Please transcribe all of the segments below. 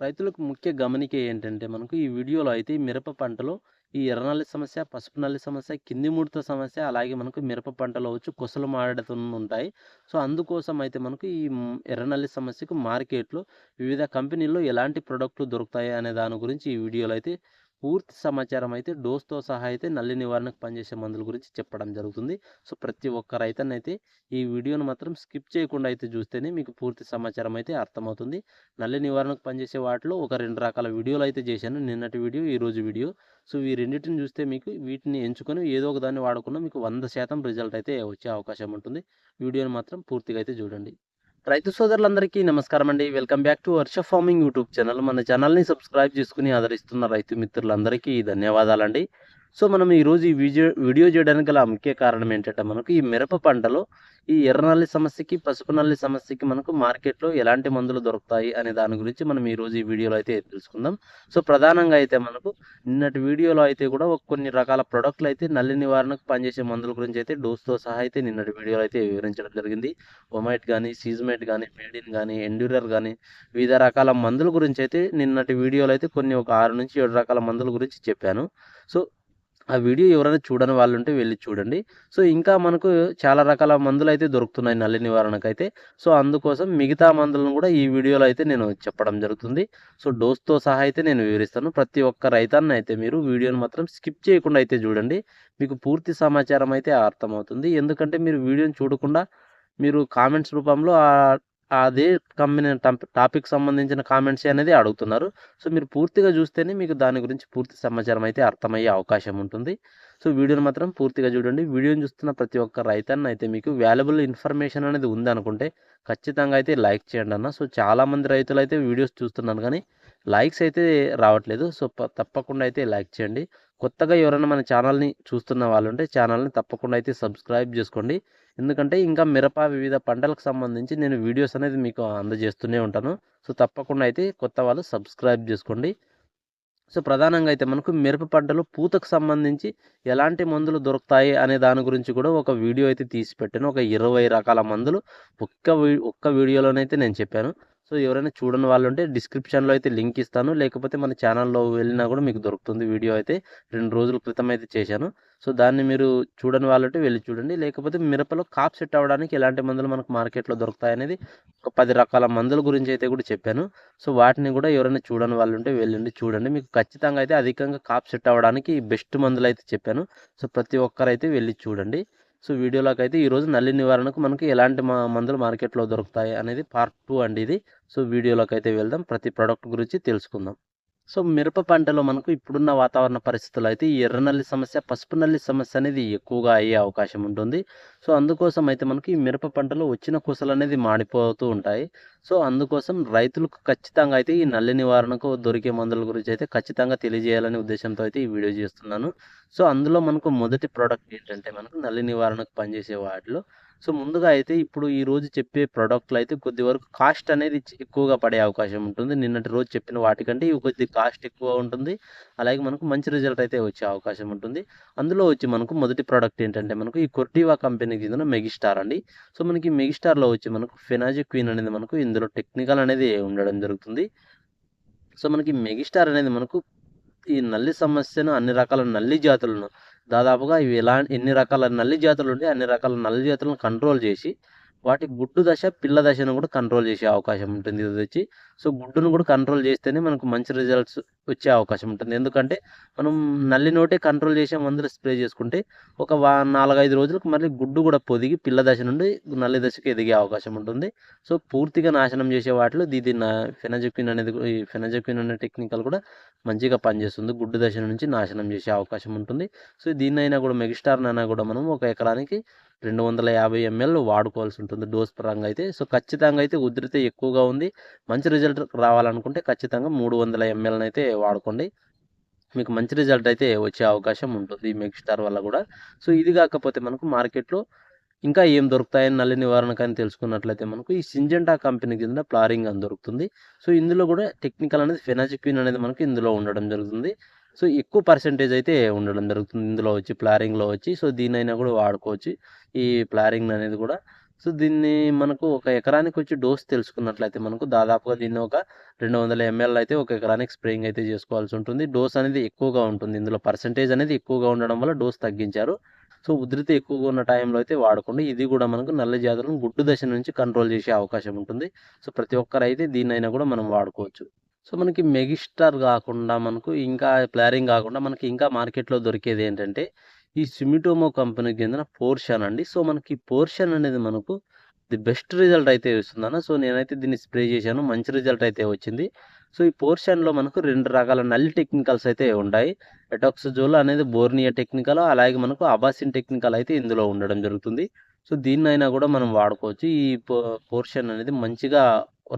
రైతులకు ముఖ్య గమనిక ఏంటంటే మనకు ఈ వీడియోలో అయితే మిరప పంటలో ఈ ఎర్రనల్లి సమస్య పసుపు నల్లి సమస్య కింది ముడత సమస్య అలాగే మనకు మిరప పంటలో వచ్చి కొసలు మాడత ఉంటాయి. సో అందుకోసం అయితే మనకు ఈ ఎర్రనల్లి సమస్యకు మార్కెట్లో వివిధ కంపెనీల్లో ఎలాంటి ప్రోడక్ట్లు దొరుకుతాయి అనే దాని గురించి ఈ వీడియోలో అయితే పూర్తి సమాచారం అయితే డోస్తో సహా అయితే నల్లి నివారణకు పనిచేసే మందుల గురించి చెప్పడం జరుగుతుంది. సో ప్రతి ఒక్క రైతన్నైతే ఈ వీడియోను మాత్రం స్కిప్ చేయకుండా అయితే చూస్తేనే మీకు పూర్తి సమాచారం అయితే అర్థమవుతుంది. నల్లి నివారణకు పనిచేసే వాటిలో ఒక రెండు రకాల వీడియోలు అయితే చేశాను. నిన్నటి వీడియో ఈ రోజు వీడియో. సో ఈ రెండింటిని చూస్తే మీకు వీటిని ఎంచుకొని ఏదో ఒక దాన్ని వాడకుండా మీకు వంద శాతం రిజల్ట్ అయితే వచ్చే అవకాశం ఉంటుంది. వీడియోని మాత్రం పూర్తిగా అయితే చూడండి. రైతు సోదరులందరికీ నమస్కారం అండి. Welcome back to Varsha farming YouTube channel. మన ఛానల్ని సబ్స్క్రైబ్ చేసుకుని ఆదరిస్తున్న రైతు మిత్రులందరికీ ధన్యవాదాలండి. సో మనం ఈరోజు ఈ వీడియో వీడియో చేయడానికి గల ముఖ్య కారణం ఏంటంటే మనకు ఈ మిరప పంటలో ఈ ఎర్రనల్లి సమస్యకి పసుపు నల్లి సమస్యకి మనకు మార్కెట్లో ఎలాంటి మందులు దొరుకుతాయి అనే దాని గురించి మనం ఈరోజు ఈ వీడియోలో అయితే తెలుసుకుందాం. సో ప్రధానంగా అయితే మనకు నిన్నటి వీడియోలో అయితే కూడా కొన్ని రకాల ప్రొడక్ట్లు అయితే నల్లి నివారణకు పనిచేసే మందుల గురించి అయితే డోస్తో సహా అయితే నిన్నటి వీడియోలో అయితే వివరించడం జరిగింది. ఒమైట్ కానీ సీజమైట్ కానీ మేడిన్ కానీ ఎండ్యూరర్ కానీ వివిధ రకాల మందుల గురించి అయితే నిన్నటి వీడియోలో అయితే కొన్ని ఒక ఆరు నుంచి ఏడు రకాల మందుల గురించి చెప్పాను. సో ఆ వీడియో ఎవరైనా చూడని వాళ్ళు ఉంటే వెళ్ళి చూడండి. సో ఇంకా మనకు చాలా రకాల మందులు అయితే దొరుకుతున్నాయి నల్లి నివారణకు అయితే సో అందుకోసం మిగతా మందులను కూడా ఈ వీడియోలో అయితే నేను చెప్పడం జరుగుతుంది. సో డోస్తో సహా అయితే నేను వివరిస్తాను. ప్రతి ఒక్క రైతాన్ని అయితే మీరు వీడియోని మాత్రం స్కిప్ చేయకుండా అయితే చూడండి. మీకు పూర్తి సమాచారం అయితే అర్థమవుతుంది. ఎందుకంటే మీరు వీడియోని చూడకుండా మీరు కామెంట్స్ రూపంలో ఆ- అదే కంపెనీ టాపిక్ సంబంధించిన కామెంట్స్ అనేది అడుగుతున్నారు. సో మీరు పూర్తిగా చూస్తేనే మీకు దాని గురించి పూర్తి సమాచారం అయితే అర్థమయ్యే అవకాశం ఉంటుంది. సో వీడియోని మాత్రం పూర్తిగా చూడండి. వీడియోని చూస్తున్న ప్రతి ఒక్క రైతన్న అయితే మీకు వాల్యుబుల్ ఇన్ఫర్మేషన్ అనేది ఉంది అనుకుంటే ఖచ్చితంగా అయితే లైక్ చేయండి అన్న. సో చాలామంది రైతులు అయితే వీడియోస్ చూస్తున్నాను కానీ లైక్స్ అయితే రావట్లేదు. సో తప్పకుండా అయితే లైక్ చేయండి. కొత్తగా ఎవరైనా మన ఛానల్ని చూస్తున్న వాళ్ళు ఉంటే ఛానల్ని తప్పకుండా అయితే సబ్స్క్రైబ్ చేసుకోండి. ఎందుకంటే ఇంకా మిరప వివిధ పంటలకు సంబంధించి నేను వీడియోస్ అనేది మీకు అందజేస్తూనే ఉంటాను. సో తప్పకుండా అయితే కొత్త వాళ్ళు సబ్స్క్రైబ్ చేసుకోండి. సో ప్రధానంగా అయితే మనకు మిరప పంటలు పూతకు సంబంధించి ఎలాంటి మందులు దొరుకుతాయి అనే దాని గురించి కూడా ఒక వీడియో అయితే తీసి పెట్టాను. ఒక ఇరవై రకాల మందులు ఒక్క ఒక్క వీడియోలోనైతే నేను చెప్పాను. సో ఎవరైనా చూడని వాళ్ళు ఉంటే డిస్క్రిప్షన్లో అయితే లింక్ ఇస్తాను. లేకపోతే మన ఛానల్లో వెళ్ళినా కూడా మీకు దొరుకుతుంది వీడియో అయితే. రెండు రోజుల క్రితం అయితే చేశాను. సో దాన్ని మీరు చూడని వాళ్ళంటే వెళ్ళి చూడండి. లేకపోతే మిరపలో కాప్ సెట్ అవ్వడానికి ఎలాంటి మందులు మనకు మార్కెట్లో దొరుకుతాయి అనేది ఒక పది రకాల మందుల గురించి అయితే కూడా చెప్పాను. సో వాటిని కూడా ఎవరైనా చూడని వాళ్ళు ఉంటే వెళ్ళండి చూడండి. మీకు ఖచ్చితంగా అయితే అధికంగా కాప్ సెట్ అవ్వడానికి బెస్ట్ మందులు అయితే చెప్పాను. సో ప్రతి ఒక్కరైతే వెళ్ళి చూడండి. సో వీడియోలోకి అయితే ఈరోజు నల్లి నివారణకు మనకి ఎలాంటి మందులు మార్కెట్లో దొరుకుతాయి అనేది పార్ట్ టూ అండి ఇది. సో వీడియోలోకి అయితే వెళ్దాం. ప్రతి ప్రోడక్ట్ గురించి తెలుసుకుందాం. సో మిరప పంటలో మనకు ఇప్పుడున్న వాతావరణ పరిస్థితులు అయితే ఈ ఎర్ర నల్లి సమస్య పసుపు నల్లి సమస్య అనేది ఎక్కువగా అయ్యే అవకాశం ఉంటుంది. సో అందుకోసం అయితే మనకి ఈ మిరప పంటలో వచ్చిన కుసలు అనేది మాడిపోతూ ఉంటాయి. సో అందుకోసం రైతులకు ఖచ్చితంగా అయితే ఈ నల్లి నివారణకు దొరికే మందుల గురించి అయితే ఖచ్చితంగా తెలియజేయాలనే ఉద్దేశంతో అయితే ఈ వీడియో చేస్తున్నాను. సో అందులో మనకు మొదటి ప్రోడక్ట్ ఏంటంటే మనకు నల్లి నివారణకు పనిచేసే వాటిలో సో ముందుగా అయితే ఇప్పుడు ఈ రోజు చెప్పే ప్రోడక్ట్లు అయితే కొద్ది వరకు కాస్ట్ అనేది ఎక్కువగా పడే అవకాశం ఉంటుంది. నిన్నటి రోజు చెప్పిన వాటికంటే ఇవి కొద్ది కాస్ట్ ఎక్కువ ఉంటుంది. అలాగే మనకు మంచి రిజల్ట్ అయితే వచ్చే అవకాశం ఉంటుంది. అందులో వచ్చి మనకు మొదటి ప్రోడక్ట్ ఏంటంటే మనకు ఈ కొర్టివా కంపెనీకి చెందిన మెగిస్టార్ అండి. సో మనకి మెగిస్టార్లో వచ్చి మనకు ఫెనాజి క్వీన్ అనేది మనకు ఇందులో టెక్నికల్ అనేది ఉండడం జరుగుతుంది. సో మనకి మెగిస్టార్ అనేది మనకు ఈ నల్లి సమస్యను అన్ని రకాల నల్లి జాతులను దాదాపుగా ఇవి ఎలా ఎన్ని రకాల నల్లి జాతులు ఉంటే అన్ని రకాల నల్లి జాతులను కంట్రోల్ చేసి వాటి గుడ్డు దశ పిల్ల దశను కూడా కంట్రోల్ చేసే అవకాశం ఉంటుంది ఇది వచ్చి. సో గుడ్డును కూడా కంట్రోల్ చేస్తేనే మనకు మంచి రిజల్ట్స్ వచ్చే అవకాశం ఉంటుంది. ఎందుకంటే మనం నల్లి నోటే కంట్రోల్ చేసే మందులు స్ప్రే చేసుకుంటే ఒక వా నాలుగైదు రోజులకు మళ్ళీ గుడ్డు కూడా పొదిగి పిల్ల దశ నుండి నల్లి దశకు ఎదిగే అవకాశం ఉంటుంది. సో పూర్తిగా నాశనం చేసే వాటిలో ఇది నా ఫెనజక్విన్ అనేది ఈ ఫెనజక్విన్ అనే టెక్నికల్ కూడా మంచిగా పనిచేస్తుంది. గుడ్డు దశ నుంచి నాశనం చేసే అవకాశం ఉంటుంది. సో దీన్నైనా కూడా మెగిస్టార్నైనా కూడా మనం ఒక ఎకరానికి రెండు వందల యాభై ఎంఎల్ వాడుకోవాల్సి ఉంటుంది డోస్ పరంగా అయితే సో ఖచ్చితంగా అయితే ఉధృతి ఎక్కువగా ఉంది. మంచి రిజల్ట్ రావాలనుకుంటే ఖచ్చితంగా మూడు వందల ఎంఎల్ని అయితే వాడుకోండి. మీకు మంచి రిజల్ట్ అయితే వచ్చే అవకాశం ఉంటుంది ఈ మెగిస్టార్ వల్ల కూడా. సో ఇది కాకపోతే మనకు మార్కెట్లో ఇంకా ఏం దొరుకుతాయని నల్లి నివారణకు అని తెలుసుకున్నట్లయితే మనకు ఈ సింజెంటా కంపెనీ కింద ప్లారింగ్ అని దొరుకుతుంది. సో ఇందులో కూడా టెక్నికల్ అనేది ఫెనాజిక్విన్ అనేది మనకి ఇందులో ఉండడం జరుగుతుంది. సో ఎక్కువ పర్సెంటేజ్ అయితే ఉండడం జరుగుతుంది. ఇందులో వచ్చి ప్లారింగ్లో వచ్చి సో దీనైనా కూడా వాడుకోవచ్చు. ఈ ప్లారింగ్ అనేది కూడా. సో దీన్ని మనకు ఒక ఎకరానికి వచ్చి డోస్ తెలుసుకున్నట్లయితే మనకు దాదాపుగా దీన్ని ఒక రెండు వందల ఎంఎల్ అయితే ఒక ఎకరానికి స్ప్రేయింగ్ అయితే చేసుకోవాల్సి ఉంటుంది. డోస్ అనేది ఎక్కువగా ఉంటుంది. ఇందులో పర్సంటేజ్ అనేది ఎక్కువగా ఉండడం వల్ల డోస్ తగ్గించారు. సో ఉధృతి ఎక్కువగా ఉన్న టైంలో అయితే వాడకుండా ఇది కూడా మనకు నల్ల జాతులను గుడ్డు దశ నుంచి కంట్రోల్ చేసే అవకాశం ఉంటుంది. సో ప్రతి ఒక్కరు అయితే దీన్నైనా కూడా మనం వాడుకోవచ్చు. సో మనకి మెగిస్టార్ కాకుండా మనకు ఇంకా ప్లారింగ్ కాకుండా మనకి ఇంకా మార్కెట్లో దొరికేది ఏంటంటే ఈ సిమిటోమో కంపెనీకి చెందిన పోర్షన్ అండి. సో మనకి పోర్షన్ అనేది మనకు ది బెస్ట్ రిజల్ట్ అయితే ఇస్తుందన్న. సో నేనైతే దీన్ని స్ప్రే చేశాను. మంచి రిజల్ట్ అయితే వచ్చింది. సో ఈ పోర్షన్లో మనకు రెండు రకాల నల్లి టెక్నికల్స్ అయితే ఉంటాయి. ఎటాక్సజోల్ అనేది బోర్నియా టెక్నికల్ అలాగే మనకు అబాసిన్ టెక్నికల్ అయితే ఇందులో ఉండడం జరుగుతుంది. సో దీన్నైనా కూడా మనం వాడుకోవచ్చు. ఈ పోర్షన్ అనేది మంచిగా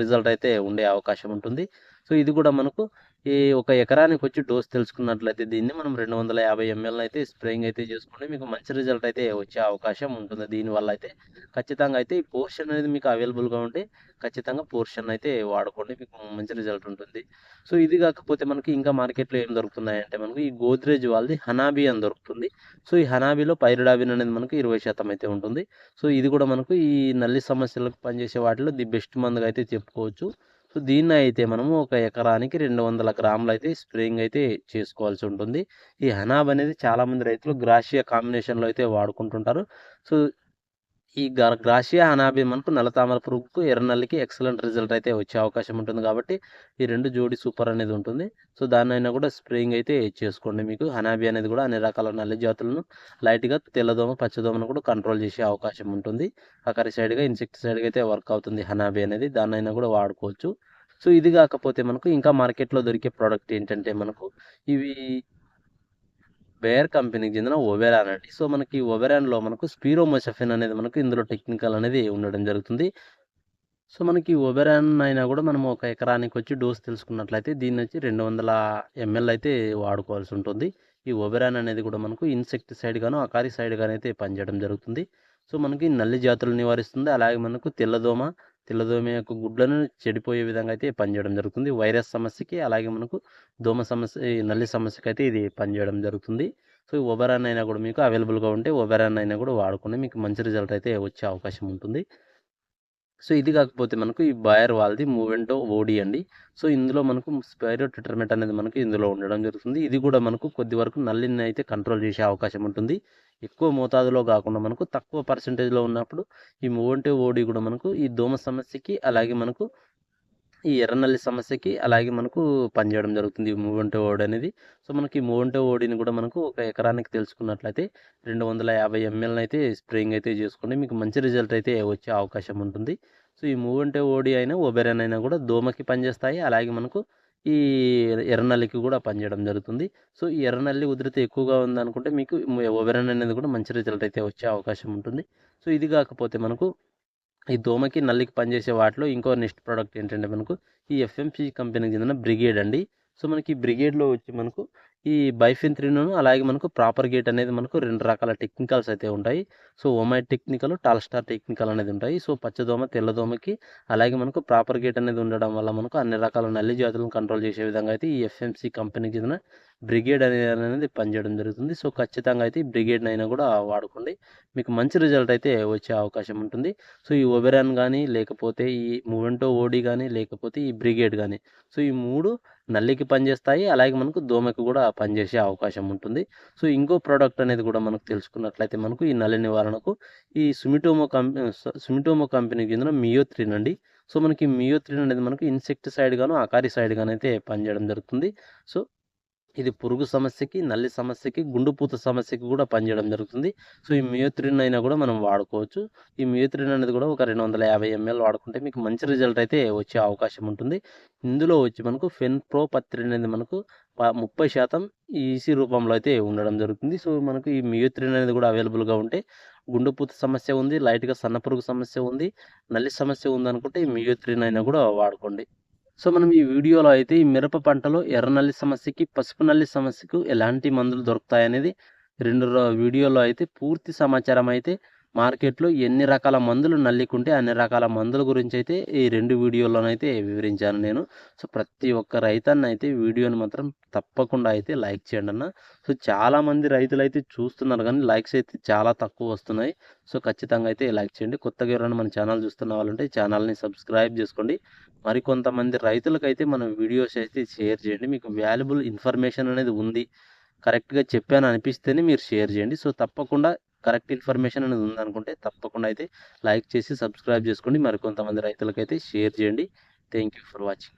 రిజల్ట్ అయితే ఉండే అవకాశం ఉంటుంది. సో ఇది కూడా మనకు ఈ ఒక ఎకరానికి వచ్చి డోస్ తెలుసుకున్నట్లయితే దీన్ని మనం రెండు వందల యాభై ఎంఎల్ అయితే స్ప్రేయింగ్ అయితే చేసుకుంటే మీకు మంచి రిజల్ట్ అయితే వచ్చే అవకాశం ఉంటుంది. దీనివల్ల అయితే ఖచ్చితంగా అయితే ఈ పోర్షన్ అనేది మీకు అవైలబుల్గా ఉంటే ఖచ్చితంగా పోర్షన్ అయితే వాడుకోండి. మీకు మంచి రిజల్ట్ ఉంటుంది. సో ఇది కాకపోతే మనకి ఇంకా మార్కెట్లో ఏం దొరుకుతున్నాయి అంటే మనకు ఈ గోద్రేజ్ వాళ్ళది హనాబీ అని దొరుకుతుంది. సో ఈ హనాబీలో పైరుడాబిన్ అనేది మనకు ఇరవై శాతం అయితే ఉంటుంది. సో ఇది కూడా మనకు ఈ నల్లి సమస్యలకు పనిచేసే వాటిలో ది బెస్ట్ మందుగా అయితే చెప్పుకోవచ్చు. సో దీన్ని అయితే మనము ఒక ఎకరానికి రెండు వందల గ్రాములు అయితే స్ప్రేయింగ్ అయితే చేసుకోవాల్సి ఉంటుంది. ఈ హనాబ్ అనేది చాలామంది రైతులు గ్రాషియా కాంబినేషన్లో అయితే వాడుకుంటుంటారు. సో ఈ గ్రాషియా హనాబి మనకు నల్లతామర పురుగుకు ఎర్రనల్లికి ఎక్సలెంట్ రిజల్ట్ అయితే వచ్చే అవకాశం ఉంటుంది కాబట్టి ఈ రెండు జోడి సూపర్ అనేది ఉంటుంది. సో దాన్నైనా కూడా స్ప్రేయింగ్ అయితే చేసుకోండి మీకు. హనాబి అనేది కూడా అన్ని రకాల నల్లి జాతులను లైట్గా తెల్లదోమ పచ్చదోమను కూడా కంట్రోల్ చేసే అవకాశం ఉంటుంది. అకరి సైడ్గా ఇన్సెక్టిసైడ్గా అయితే వర్క్ అవుతుంది హనాబి అనేది. దాన్నైనా కూడా వాడుకోవచ్చు. సో ఇది కాకపోతే మనకు ఇంకా మార్కెట్లో దొరికే ప్రోడక్ట్ ఏంటంటే మనకు ఇవి బేర్ కంపెనీకి చెందిన ఒబెరాన్ అండి సో మనకి ఒబెరాన్లో మనకు స్పీరోమోసఫిన్ అనేది మనకు ఇందులో టెక్నికల్ అనేది ఉండడం జరుగుతుంది. సో మనకి ఒబెరాన్ అయినా కూడా మనం ఒక ఎకరానికి వచ్చి డోస్ తెలుసుకున్నట్లయితే దీన్ని వచ్చి రెండు వందల ఎంఎల్ అయితే వాడుకోవాల్సి ఉంటుంది. ఈ ఒబెరాన్ అనేది కూడా మనకు ఇన్సెక్టిసైడ్ గాను అకారి సైడ్ గాను అయితే పనిచేయడం జరుగుతుంది. సో మనకి నల్లి జాతులు నివారిస్తుంది. అలాగే మనకు తెల్లదోమ తెల్లదోమ యొక్క గుడ్లను చెడిపోయే విధంగా అయితే పనిచేయడం జరుగుతుంది. వైరస్ సమస్యకి అలాగే మనకు దోమ సమస్య నల్లి సమస్యకి అయితే ఇది పనిచేయడం జరుగుతుంది. సో ఒబెరాన్ అయినా కూడా మీకు అవైలబుల్గా ఉంటే ఒబెరాన్ అయినా కూడా వాడుకుని మీకు మంచి రిజల్ట్ అయితే వచ్చే అవకాశం ఉంటుంది. సో ఇది కాకపోతే మనకు ఈ బాయర్ వాళ్ళది మూవెంటో ఓడి అండి. సో ఇందులో మనకు స్పైరో ట్రిటర్మెంట్ అనేది మనకు ఇందులో ఉండడం జరుగుతుంది. ఇది కూడా మనకు కొద్ది వరకు నల్లిని అయితే కంట్రోల్ చేసే అవకాశం ఉంటుంది. ఎక్కువ మోతాదులో కాకుండా మనకు తక్కువ పర్సంటేజ్లో ఉన్నప్పుడు ఈ మూవెంటో ఓడి కూడా మనకు ఈ దోమ సమస్యకి అలాగే మనకు ఈ ఎర్రనల్లి సమస్యకి అలాగే మనకు పనిచేయడం జరుగుతుంది ఈ మూవెంటో ఓడి అనేది. సో మనకి మూవెంటో ఓడిని కూడా మనకు ఒక ఎకరానికి తెలుసుకున్నట్లయితే రెండు వందల యాభై ఎంఎల్ని అయితే స్ప్రేయింగ్ అయితే చేసుకోండి. మీకు మంచి రిజల్ట్ అయితే వచ్చే అవకాశం ఉంటుంది. సో ఈ మూవంటే ఓడి అయినా ఒబెరన్ అయినా కూడా దోమకి పనిచేస్తాయి అలాగే మనకు ఈ ఎర్రనల్లికి కూడా పనిచేయడం జరుగుతుంది. సో ఈ ఎర్రనల్లి ఉధృతి ఎక్కువగా ఉందనుకుంటే మీకు ఒబెరన్ అనేది కూడా మంచి రిజల్ట్ అయితే వచ్చే అవకాశం ఉంటుంది. సో ఇది కాకపోతే మనకు ఈ దోమకి నల్లికి పనిచేసే వాటిలో ఇంకో నెక్స్ట్ ప్రోడక్ట్ ఏంటంటే మనకు ఈ ఎఫ్ఎంసి కంపెనీకి చెందిన బ్రిగేడ్ అండి. సో మనకి బ్రిగేడ్లో వచ్చి మనకు ఈ బైఫిన్త్రిను అలాగే మనకు ప్రాపర్ గేట్ అనేది మనకు రెండు రకాల టెక్నికల్స్ అయితే ఉంటాయి. సో ఒమై టెక్నికల్ టాల్స్టార్ టెక్నికల్ అనేది ఉంటాయి. సో పచ్చదోమ తెల్లదోమకి అలాగే మనకు ప్రాపర్ గేట్ అనేది ఉండడం వల్ల మనకు అన్ని రకాల నల్లి జాతులను కంట్రోల్ చేసే విధంగా అయితే ఈ ఎఫ్ఎంసి కంపెనీకి చెందిన బ్రిగేడ్ అనేది అనేది పనిచేయడం జరుగుతుంది. సో ఖచ్చితంగా అయితే ఈ బ్రిగేడ్ని అయినా కూడా వాడుకోండి. మీకు మంచి రిజల్ట్ అయితే వచ్చే అవకాశం ఉంటుంది. సో ఈ ఒబెరాన్ కానీ లేకపోతే ఈ మూవెంటో ఓడి కానీ లేకపోతే ఈ బ్రిగేడ్ కానీ. సో ఈ మూడు నల్లికి పనిచేస్తాయి అలాగే మనకు దోమకి కూడా పనిచేసే అవకాశం ఉంటుంది. సో ఇంకో ప్రోడక్ట్ అనేది కూడా మనకు తెలుసుకున్నట్లయితే మనకు ఈ నల్లి నివారణకు ఈ సుమిటోమో కంపెనీ సుమిటోమో కంపెనీకి చెందిన మియోత్రిన్ అండి. సో మనకి మియోత్రిన్ అనేది మనకు ఇన్సెక్టిసైడ్ గాను అకారిసైడ్ గాను అయితే పనిచేయడం జరుగుతుంది. సో ఇది పురుగు సమస్యకి నల్లి సమస్యకి గుండుపూత సమస్యకి కూడా పనిచేయడం జరుగుతుంది. సో ఈ మియోత్రిన్ అయినా కూడా మనం వాడుకోవచ్చు. ఈ మియోత్రిన్ అనేది కూడా ఒక రెండు వందల యాభై ఎంఎల్ వాడుకుంటే మీకు మంచి రిజల్ట్ అయితే వచ్చే అవకాశం ఉంటుంది. ఇందులో వచ్చి మనకు ఫెన్ ప్రో పత్రిన్ అనేది మనకు ముప్పై శాతం ఈసీ రూపంలో అయితే ఉండడం జరుగుతుంది. సో మనకు ఈ మియోత్రిన్ అనేది కూడా అవైలబుల్గా ఉంటే గుండెపూత సమస్య ఉంది లైట్గా సన్నపురుగు సమస్య ఉంది నల్లి సమస్య ఉంది అనుకుంటే ఈ మియోత్రిన్ అయినా కూడా వాడుకోండి. సో మనం ఈ వీడియోలో అయితే ఈ మిరప పంటలో ఎర్ర నల్లి సమస్యకి పసుపు నల్లి సమస్యకు ఎలాంటి మందులు దొరుకుతాయనేది రెండు వీడియోలో అయితే పూర్తి సమాచారం అయితే మార్కెట్‌లో ఎన్ని రకాల మందులు నల్లికుంటే అన్ని రకాల మందుల అయితే ఈ రెండు వీడియోల్లోనైతే వివరించాను నేను. సో, ప్రతి ఒక్క రైతన్నయితే వీడియోని మాత్రం తప్పకుండా అయితే లైక్ చేయండి అన్న సో, చాలామంది రైతులైతే చూస్తున్నారు కానీ లైక్స్ అయితే చాలా తక్కువ వస్తున్నాయి సో, ఖచ్చితంగా అయితే లైక్ చేయండి. కొత్తగా ఎవరైనా మన ఛానల్ చూస్తున్న వాళ్ళుంటే ఛానల్‌ని సబ్స్క్రైబ్ చేసుకోండి మరికొంతమంది రైతులకైతే మన వీడియోస్ అయితే షేర్ చేయండి. మీకు వాల్యుబుల్ ఇన్ఫర్మేషన్ అనేది ఉంది. కరెక్ట్‌గా చెప్పాను అనిపిస్తేనే మీరు షేర్ చేయండి. సో, తప్పకుండా కరెక్ట్ ఇన్ఫర్మేషన్ అనేది ఉందనుకుంటే తప్పకుండా అయితే లైక్ చేసి సబ్స్క్రైబ్ చేసుకోండి మరికొంతమంది రైతులకైతే షేర్ చేయండి. Thank you for watching.